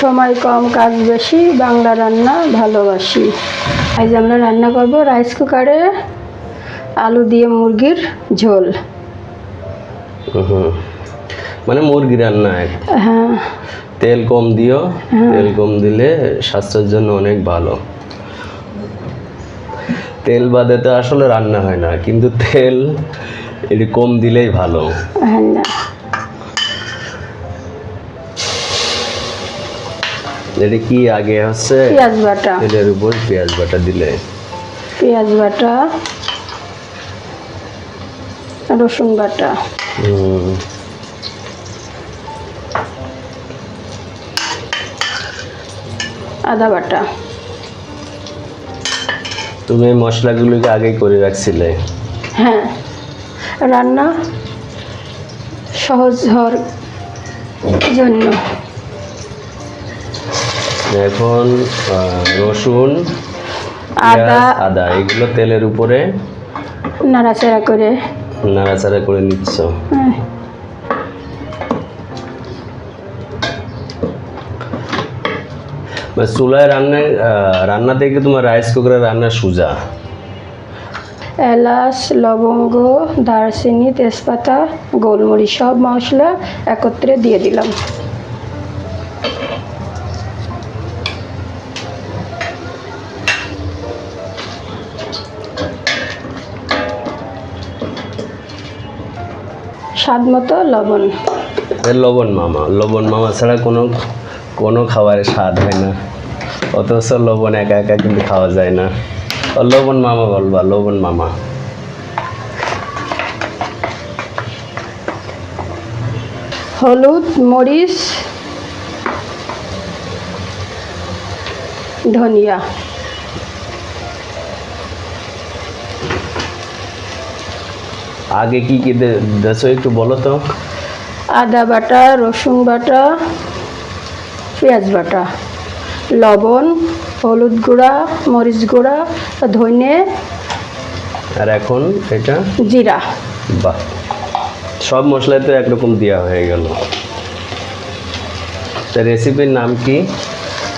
সময় কম কাজ বেশি বাংলা রান্না ভালোবাসি। আজ আমরা রান্না করব রাইস কুকারে আলু দিয়ে মুরগির ঝোল। মানে মুরগি রান্না হ্যাঁ। তেল কম দিও তেল কম দিলে স্বাস্থ্যের জন্য অনেক ভালো। তেল বাদে তো আসলে রান্না হয় না কিন্তু তেল এটি কম দিলেই ভালো। হ্যাঁ। এটি কি আগে হচ্ছে? পেঁয়াজ বাটা। তেলের উপর পেঁয়াজ বাটা দিলে। পেঁয়াজ বাটা রসুন বাটা। আদা বাটা। তুমি মশলাগুলোকে আগেই করে রাখছিলে? হ্যাঁ। রান্না সহজ হওয়ার জন্য। এখন রসুন আদা। আদা এগুলো তেলের উপরে নাড়াচাড়া করে। নাড়াচাড়া করে নিচ্ছ। হ্যাঁ, মানে চুলায় রান্না রান্না থেকে তোমার রাইস কুকারে রান্না সুজা। এলাচ লবঙ্গ দারচিনি তেজপাতা গোলমরিচ সব মশলা একত্রে দিয়ে দিলাম। স্বাদ মতো লবণ। লবণ মামা লবণ মামা ছাড়া কোনো কোনো খাবারের স্বাদ হয় না। অথচ লবণ একা একা কিন্তু খাওয়া যায় না। ও লবণ মামা বলবা লবণ মামা। হলুদ মরিচ ধনিয়া। আগে কি কি দে- দেছো একটু বলো তো? আদা বাটা রসুন বাটা পেঁয়াজ বাটা লবণ হলুদ গুঁড়া মরিচ গুঁড়া ধনে আর এখন এটা? জিরা। বাহ। সব মশলাই তো একরকম দেওয়া হয়ে গেল। তা রেসিপির নাম কি?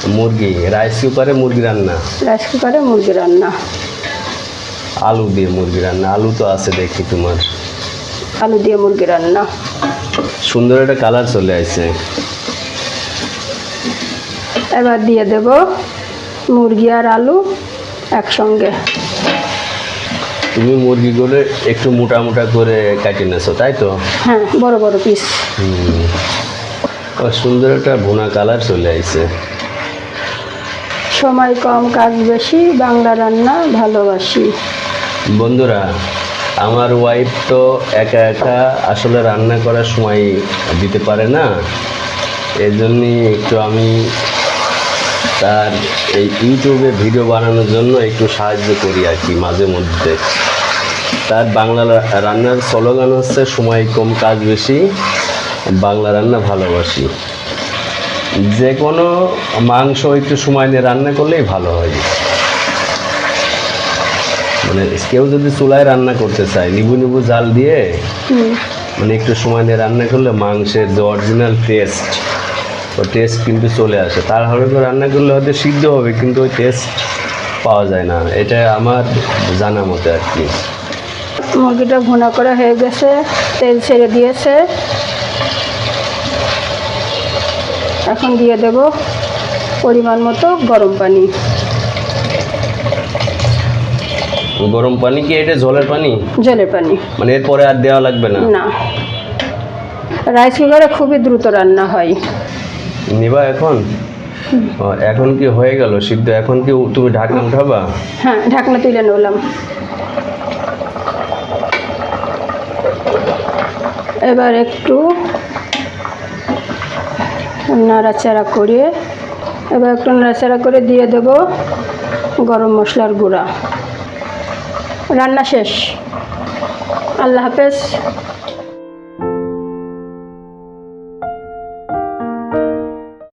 মুরগি। রাইস কুকারে মুরগি রান্না। রাইস কুকারে মুরগি রান্না। আলু দিয়ে মুরগি রান্না। আলু তো আছে দেখি তোমার। আলু দিয়ে মুরগি রান্না। সুন্দর একটা কালার চলে আসছে এবার দিয়ে দেব মুরগি আর আলু একসঙ্গে। তুমি মুরগিগুলো একটু মোটা মোটা করে কাটিয়ে নেছো তাই তো? হ্যাঁ বড় বড় পিস সুন্দর একটা ভুনা কালার চলে আসছে সময় কম কাজ বেশি বাংলা রান্না ভালোবাসি। বন্ধুরা, আমার ওয়াইফ তো একা একা আসলে রান্না করার সময় দিতে পারে না। জন্যই একটু আমি তার এই ইউটিউবে ভিডিও বানানোর জন্য একটু সাহায্য করি আর কি, মাঝে মধ্যে। তার বাংলা রান্নার স্লোগান হচ্ছে, সময় কম, কাজ বেশি। বাংলা রান্না ভালোবাসি। যে কোনো মাংস একটু সময় নিয়ে রান্না করলেই ভালো হয়। মানে কেউ যদি চুলায় রান্না করতে চায় নিবু নিবু জাল দিয়ে মানে একটু সময় নিয়ে রান্না করলে মাংসের যে অরিজিনাল টেস্ট ও টেস্ট কিন্তু চলে আসে। তাড়াহুড়ো করে রান্না করলে হয়তো সিদ্ধ হবে কিন্তু ওই টেস্ট পাওয়া যায় না। এটা আমার জানা মতে আর কি। মুরগিটা ভুনা করা হয়ে গেছে তেল ছেড়ে দিয়েছে। এখন দিয়ে দেব পরিমাণ মতো গরম পানি। গরম পানি কি এটা জলের পানি? জলের পানি। মানে এরপরে আর দেওয়া লাগবে না? না। রাইস কুকারে খুবই দ্রুত রান্না হয়। নিবা এখন? এখন কি হয়ে গেল? সিদ্ধ এখন কি তুমি ঢাকনা উঠাবা? হ্যাঁ ঢাকনা তুলে নিলাম। এবার একটু নাড়াচাড়া করে এবার একটু নাড়াচাড়া করে দিয়ে দেব গরম মশলার গুঁড়া। রান্না শেষ। আল্লাহ হাফেজ।